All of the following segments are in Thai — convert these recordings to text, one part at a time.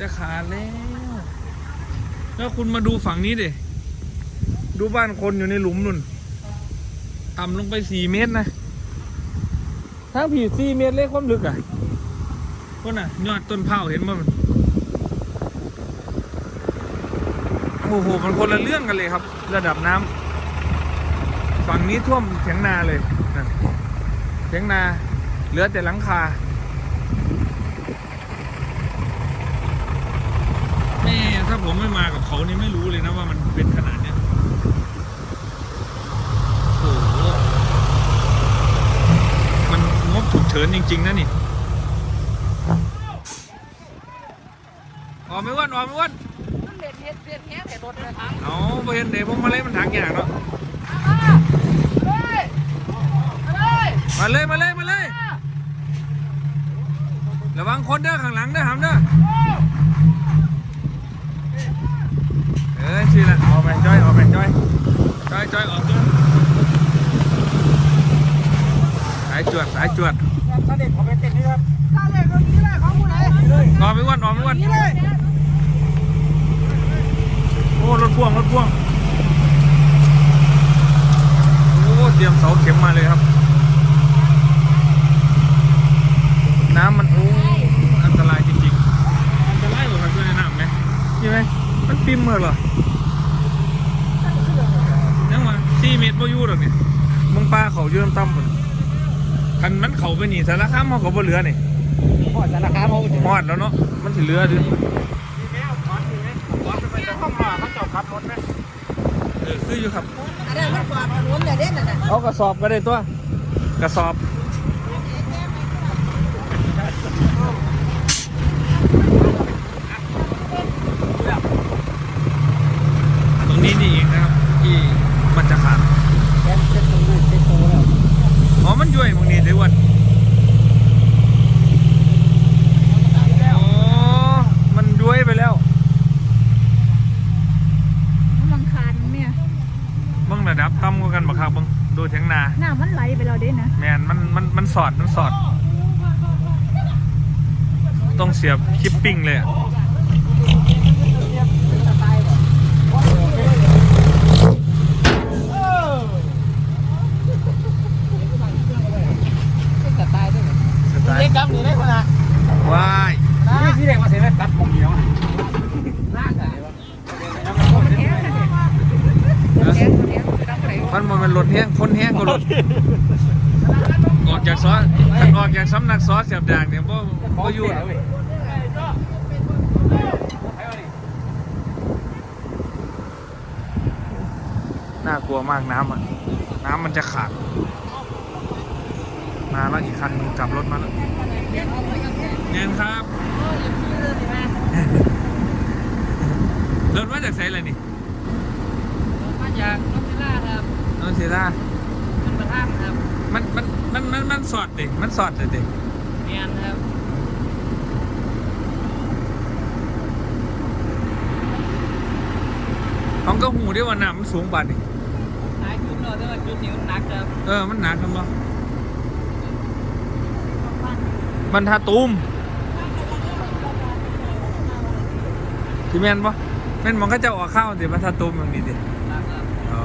จะขาดแล้ว แล้วคุณมาดูฝั่งนี้ดิ ดูบ้านคนอยู่ในหลุมนุ่น ต่ำลงไปสี่เมตรนะ ทั้งผีสี่เมตรเลยความลึกอะคนน่ะ ยอดต้นเผาเห็นมั้ยมัน โอ้โห มันคนละเรื่องกันเลยครับ ระดับน้ำ ฝั่งนี้ท่วมเถียงนาเลยนั่นเถียงนา เหลือแต่หลังคา แม่ ถ้าผมไม่มากับเขานี่ไม่รู้เลยนะว่ามันเป็นขนาดเนี้ยโอ้โหมันงบฉุกเฉินจริง ๆนะนี่ออกไม่อ้วันออกไม่อ้วันมันเด็ดเฮ็ดเด็ดแค่แต่รถเลยครับเอาไปเห็นเดี๋ยวผมมาเล่นมันถังยากเนาะเฮ้ยเฮ้ยมาเลยมาเลยมาเลยระวังคนเด้อข้างหลังเด้อหำเด้อเออชื่อละออกไปจอยออกไปจอยจอยจอยออกจอยสาย จวดสายจวดถ้าเด็กขอไปเต้นนี่ครับถ้าเล่นตรงนี้แหละของผู้ใดออกไปอ้วันออกไปอ้วันนี่เลยโอ้รถพ่วงรถพ่วงโอ้เตรียมเสาเข็มมาเลยครับ น้ำมันโอ้อันตรายจริงๆอันตรายกว่าครับด้วยในน้ำไหมใช่ไหมมันปิมเมื่อเหรอยังมาสี่เมตรบ่อยู่หรอกเนี่ยมึงปลาเขาเยื่อมต่ำหมด คันมันเขาไปนี่สารคามเขาก็บ่เหลือนี่พอสารคามเขาจะฮอดแล้วเนาะมันสิเหลือดิมีแมวขอนมีไหมขอนไปจะห้องมาเขาจอดขับรถไหมเออคืออยู่ครับอันนั้นมันกวาดถนนเลยเด่นน่ะเอากระสอบก็ได้ตัว กระสอบ ตรงนี้นี่เองนะครับ ที่มันจะขาด แค่เส้นตรงนี้เส้นโตแล้ว อ๋อ มันย่อยบางนี้ด้วยวันอ๋อ มันย้วยไปแล้ว มันคันเนี่ย เบิ่งระดับต่ำกว่ากันบักครับเบิ่งดูเถียงนา น้ำมันไหลไปเราเด้นะ แมนมันมันมันสอดมันสอด ต้องเสียบคลิปปิ้งเลยอะสไตล์เล็กครับนี่ได้คนละว้ายนี่ที่เด็กมาเสียได้ตัดผมเดียวลากอะไรวะมันมันเป็นรถแห้งพ้นแห้งก็รถออกจากซอสออกจากสำนักซอสเสียบดากเนี่ยบ่บ่อยู่หรอกน่ากลัว มากน้ำอะ น้ำมันจะขาด มาแล้วอีกคันหนึ่งกลับรถมาแล้วเงินครับรถมาจากไสอะไรนี่มาจากนกพิราบครับนนทิรามันมาท่ามครับ มันมันมันมันมันสอดดิมันสอดเลยดิเมียนครับเขาก็หูได้ว่าน้ำมันสูงปานนี่ หลายจุดเลย แต่ว่าจุดนี้มันหนักครับเออ มันหนักกันบ่มันทาตูมที่แม่นบ่แม่นมองก็จะออกข้าวดิมันทาตูมอย่างนี้ดิหนักครับอ๋อ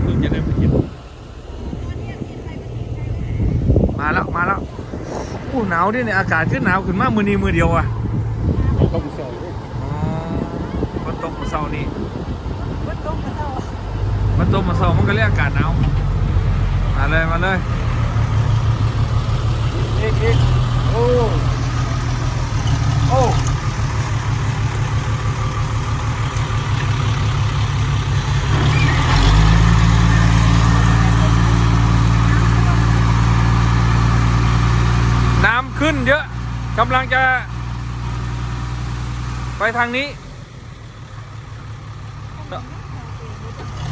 เพิ่งจะได้ไปกินมาแล้ว มาแล้วอู้หนาวดิเนี่ยอากาศขึ้นหนาวขึ้นมากมือนี้มือเดียวอะ ต้องเสีย อ๋อฝนตกมาเช้านี้ฝนตกมาเช้า มันก็เรียกอากาศหนาวมาเลยมาเลยอ๊ะเอ๊ะโอ้โอ้น้ำขึ้นเยอะกำลังจะ ไปทางนี้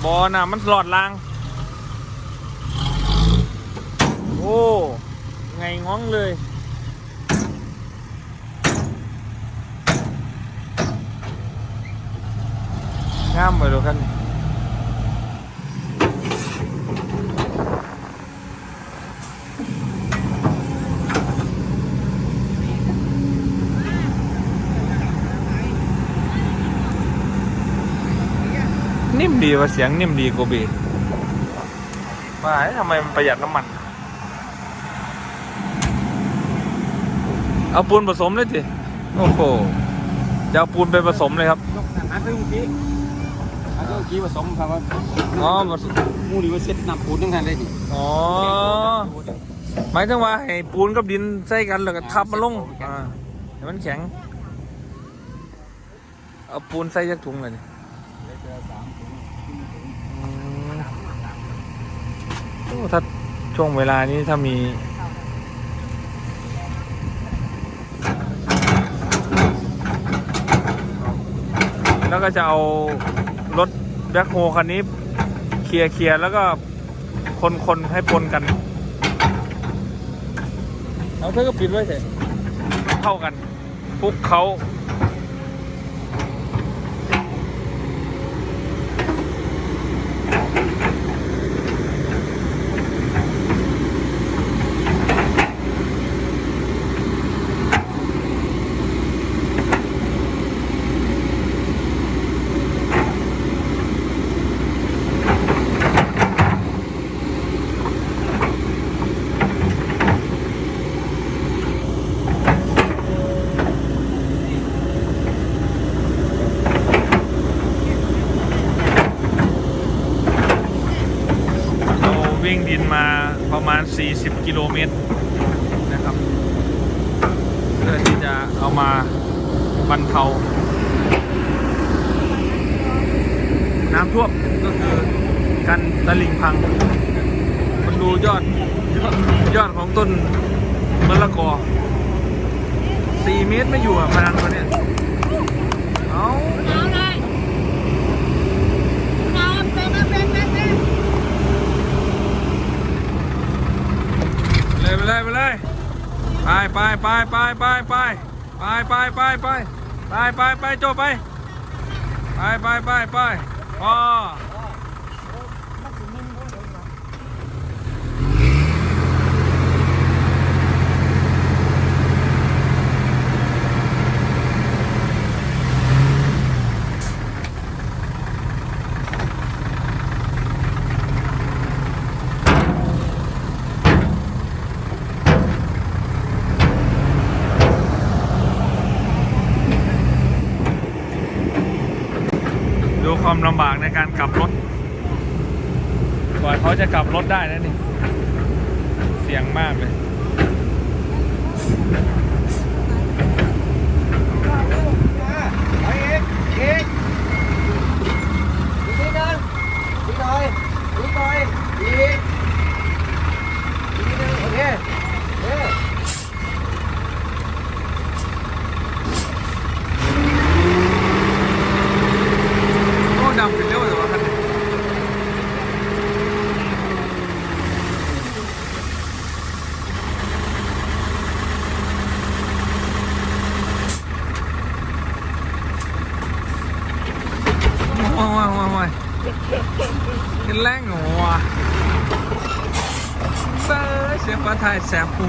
บอน่ะ มันหลอดลาง โอ้ ไงง้องเลย งามไปดูคันนี้ ดีว่าเสียงนิ่มดีโกบีว่าทำไมมันประหยัดน้ำมัน เอาปูนผสมเลยสิโอ้โหจะเอาปูนไปผสมเลยครับยกอันนี้เมื่อกี้อันนี้เมื่อกี้ผสมครับว่าอ๋อผสมมูนี่ว่าเซ็ตน้ำปูนทั้งนั้นเลยนี่อ๋อหมายถึงว่าให้ปูนกับดินใส่กันแล้วก็ทับมันลงอ่าให้มันแข็ง เอาปูนใส่ยักถุงเลยนี่อืมโอ้ ถ้าช่วงเวลานี้ถ้ามี แล้วก็จะเอารถแบ็คโฮคันนี้เคลียร์เคลียร์แล้วก็คนคนให้ปนกัน เอาเธอก็ปิดไว้เถอะเข้ากันคลุกเขาเราวิ่งดินมาประมาณ 40 กิโลเมตรนะครับ เพื่อที่จะเอามาบรรเทา น้ำท่วมก็คือกันตะลิ่งพัง มันดูยอดยอดของต้นมะละกอ4เมตรไม่อยู่อะพนันตัวเนี้ยเอา น้ำเลยน้ำเป็นน้ำเป็นเป็นเป็น เลยไปเลยไปเลยไปไปไปไปไปไปไปไปไปไปไปไปไปโจไปไปไปไปไปอ๋อดูความลำบากในการกลับรถ กว่าเขาจะกลับรถได้นะนี่ เสี่ยงมากเลยไปเองเองอีกนิดนึงอีกหน่อยอีกหน่อยอีกอีกนิดนึงโอเคเออ โอ้ดำเป็นเร็วแต่ว่าคันนี้โอ้ยโอ้ยโอ้ยโอ้ยกินแรงเหรอวะเซ่ เสียงปลายแสบหู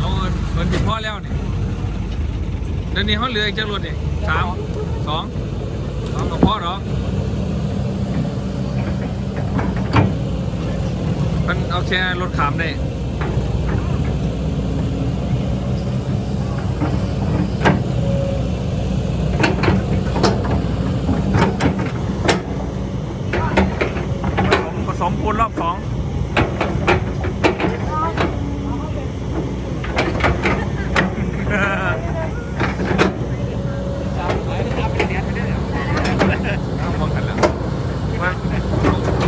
โอ้ยเหมือนถึงพ่อแล้วเนี่เดี๋ยวนี้เขาเหลืออีกจักรถนี่ยสามสองสองกับพ่อหรอมันเอาแค่รถขามได้ผสมผสมปู นรอบสอง เอามองกันแล้วมัน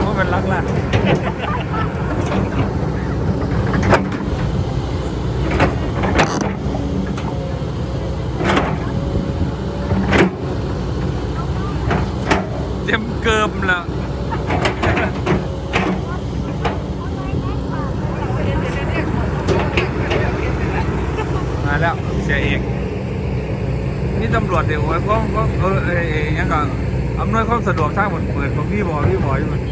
ว่ามันรักล่ะเต็มเกิมแล้วมาแล้วเสียเอกนี่ตำรวจเดี๋ยวไว้ก็ก็เออเอ้ยเอ้ยยังก็ อำนวยความสะดวกทางหมดเปิดของพี่บอยพี่บอยอยู่หมด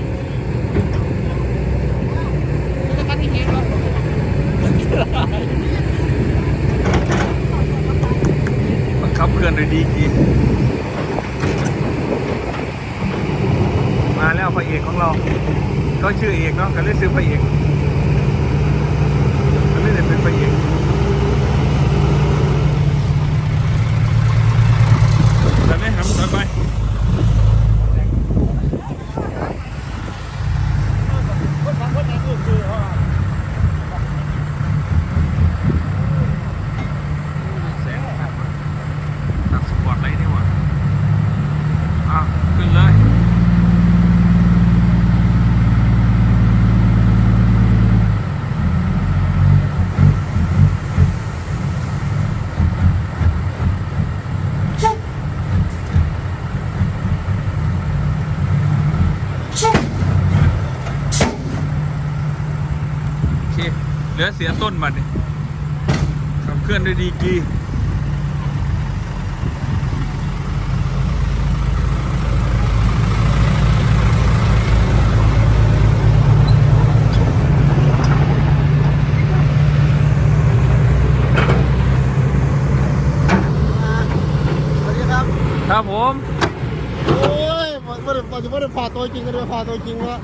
บังคับเคลื่อนโดยดีกีมาแล้วพระเอกของเรา ก็ชื่อเอกเนาะก็เลยซื้อพระเอกก็เลยเป็นพระเอกแต่ไม่หำต่อไป แสงครับตัดสปอร์ตไลท์นี่หว่าอะขึ้นเลย โอเค เห ลือเสียต้นมาดิขับเคลื่อนด้วยดีกรีสวัสดีครับครับผม โอ้ยไม่ได้ไม่ได้พาตัวจริงก็ได้พาตัวจริงวะ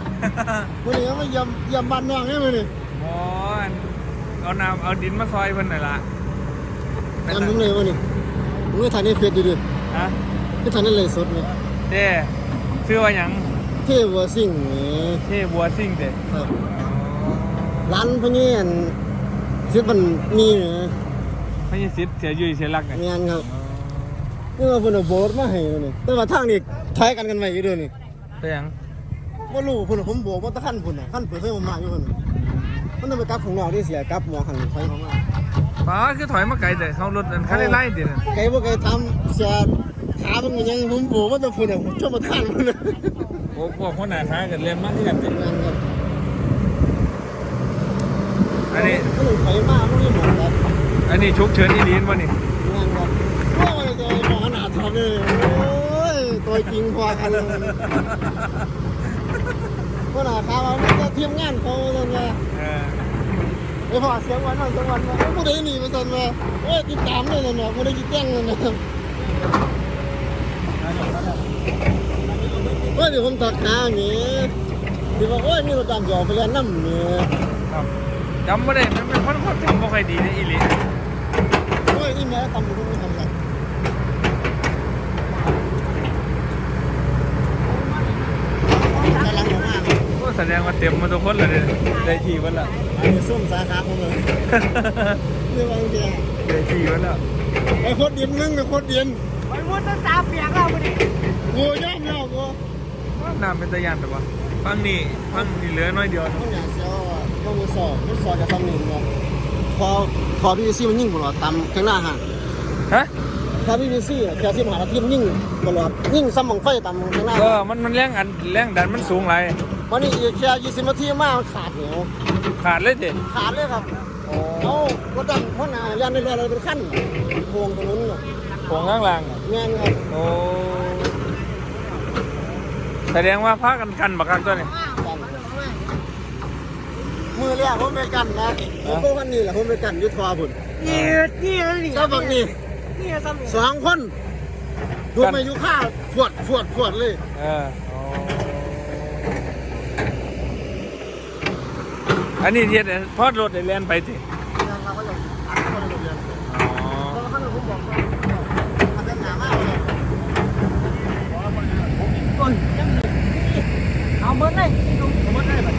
วันนี้มาเยี่ยมเยี่ยมบ้านน้องนี่เลยนี่โอ้ยเอาน้ำเอาดินมาซอยเพิ่นหน่อยละทำมึงเลยวันนี้มึงไม่ถ่ายในเฟซดูดิฮะไม่ถ่ายในเลยสดนี่เด้ชื่อว่าหยังเทวัวซิ่งนี่เท่บัวซิ่งเด้ครับร้านพวกนี้อันซิดมันมีนะพระยศิษย์เสียอยุยเสียรักเนี่ยงานครับนี่ว่าเพิ่นเอาโบสถ์มาให้เลยนี่แต่ว่าทางนี้ถอยกันกันไว้อยู่เด้วยนี่เป็นหยังว่ารู้เพิ่นผมโบกว่าแตะขั้นเพิ่นน่ะขั้นเพิ่นเคยมามาอยู่เพิ่นน่ะ มันต้องไปกลับของนอกที่เสียกลับหมอหันถอยของมาป้าคือถอยมาไกลแต่เขารถอันเขาได้ไล่เดี๋ยวนั้นไกลบ่ไกลทำเสียขาเพิ่นก็ยังผมโบกว่าแตะเพิ่นน่ะผมชอบมาทานเพิ่นน่ะโอ้พวกคนหนาค้ากันเรียนมากที่กันเด้งานครับอันนี้ก็เลยถอยมามันนี่หมดครับอันนี้ชุกเชิญอีลีนวะนี่งานครับโอ้ยจะมองขนาดทำเลยโอ้ยตัวจริงพอกันเลยก็หนาขาเราไม่จะเทียมงานเขาเลย ไงเออไอ้พ่อเสียงวันนั่นเสียงวันมาผู้ใดหนีมาสันมาเอ้ยติดตามเลยนะผู้ใดจิตแจ้งเลยนะเฮ้ยเดี๋ยวผมตักหาอย่างนี้เดี๋ยวบอกโอ้ยนี่เราตามหยอไปเรียนน้ำเนี่ยครับจำไม่ได้มันเป็นคนคนจำไม่ค่อยดีนะอีลิโอ้ยนี่แม่ตำรวจไม่ทำอะไรกำลังออกมา ก็ แสดงว่าเต็มมาทุกคนเลยเนี่ยได้ทีวันละอันนี้ส้มสาขาผมเลยนี่บางทีได้ทีวันละไอ้โคตรเดียนนึงไอ้โคตรเดียนไปวุ้นต้นตาเปียกแล้ววันนี้กูย่อมแล้วกูน้ำเป็นตะยานแต่ว่าฟังนี่ฟังนี่เหลือน้อยเดียวต้องอยากเสียวอะต้องมือสอบมือสอบจะทำหนึ่งเนาะพอพอพีวีซีมันยิ่งกว่าหลอดตำข้างหน้าห่างฮะพอพีวีซีแคลเซียมหาทีมยิ่งกว่าหลอดยิ่งซ้ำของไฟตำข้างหน้าเออมันมันแรงอันแรงดันมันสูงไร วันนี้อีกแค่ยี่สิบนาทีมากมันขาดเหนียวขาดเลยเด็ขาดเลยครับเอารถดันเพราะหนายันในเรือเราเป็นขั้นโค้งตรงนู้นน่ะของข้างล่างอะงานครับโอ้แสดงว่าพากันกันบักคักตัวนี้มือแรกผมไปกันนะผมก็วันนี้แหละผมไปกันยุทธวาบุญนี่นี่นี่ก็บังนี่นี่สรุปสองคนดูมาอยู่ข้าฟวดฟวดฟวดเลย เออ อันนี้เทียดพอดรถได้แล่นไปสิเราก็ยังอัดคนเดียวอ๋อแล้วก็ผมบอกว่ามันเป็นหนามากเลยเอาเบิร์ดเลยผมว่าได้แบบ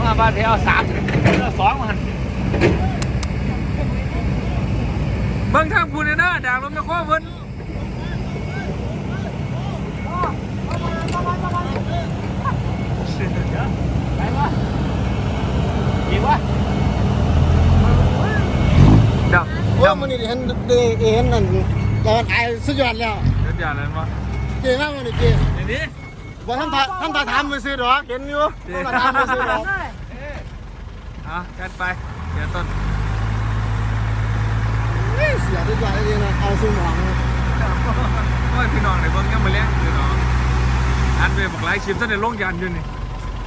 ว่าบ้านเที่ยวสามเที่ยวสองมันเบิ่งทางพูนเด้อด่างลมจะข้อเพิ่น ยิงวะ เดี๋ยว โอ้เดี๋ยวมันนี่เห็นเดเห็นนั่นเราตายสุดยอดแล้วเดี๋ยวอย่าเลยมาเก่งมากมันนี่เก่งเดี๋ยวนี้ว่าท่านตาท่านตาทำไปซื้อดอกเห็นอยู่ท่านตาทำไปซื้อดอกอะกันไปเดี๋ยวต้นเสียดีกว่าเลยนะเอาซื้อหมองโอ้ยพี่น้องในเบิ่งยังมาเลี้ยงพี่น้องอันไปบอกหลายคลิปตั้งแต่ลงยานอยู่นี่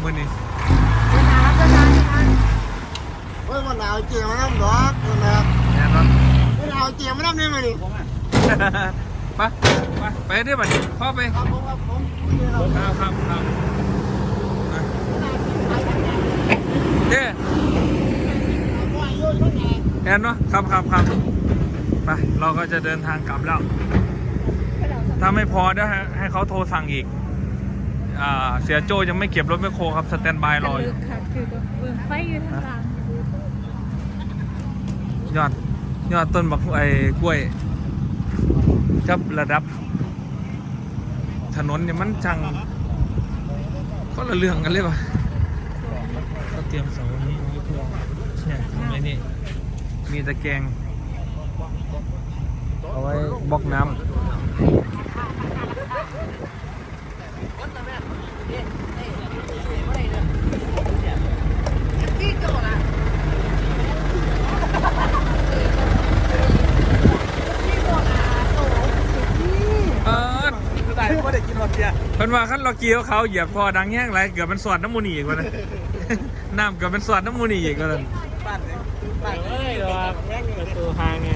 มื้อนี้เวลารับประทานทานอเฮ้ยวันหนาวเกี่ยวมาน้ำดอกนะครับ แน่นอน วันหนาวเกี่ยวมาน้ำเนี่ยมาดิไปไปไปได้บัดนี้พ่อไปครับผมครับผมครับครับครับอะเด้แอนเนาะครับครับครับไปเราก็จะเดินทางกลับแล้ว ถ้าไม่พอเดี๋ยวให้ให้เขาโทรสั่งอีกอ่าเสียโจยังไม่เก็บรถแมคโครครับสแตนบายรออยู่ค่ะคือแบบเบิ่งไฟอยู่ทางหลังยอด ยอดต้นบักไอ้กล้วยกับระดับ ถนนเนี่ยมันจังก็ละเรื่องกันเลยป่ะก็เตรียมเสาร์นี้ไว้เพื่นี่ยทำไอ้นี่มีตะแกรงเอาไว้บล็อกน้ำเออ ได้ไม่ได้กินหอดเบียร์เพิ่นว่าขั้นเราเกี่ยวเขาเหยียบพอดังแห้งไรเกือบเป็นสวดน้ำมูนี่อีกวะนะน้ำเกือบเป็นสวดน้ำมูนี่อีกวะนะบ้านเลยบ้านเอ้ยรอประตูทางเนี่ย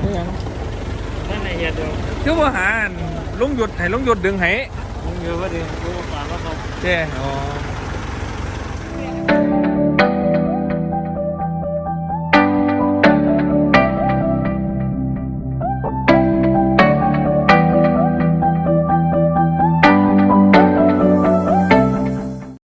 นั่นในเฮียเดียวคือว่าหาอันลุงหยุดให้ลุงหยุดดึงให้มึงเยอะว่าดีกูฝากว่าเขาเจ้อ๋อ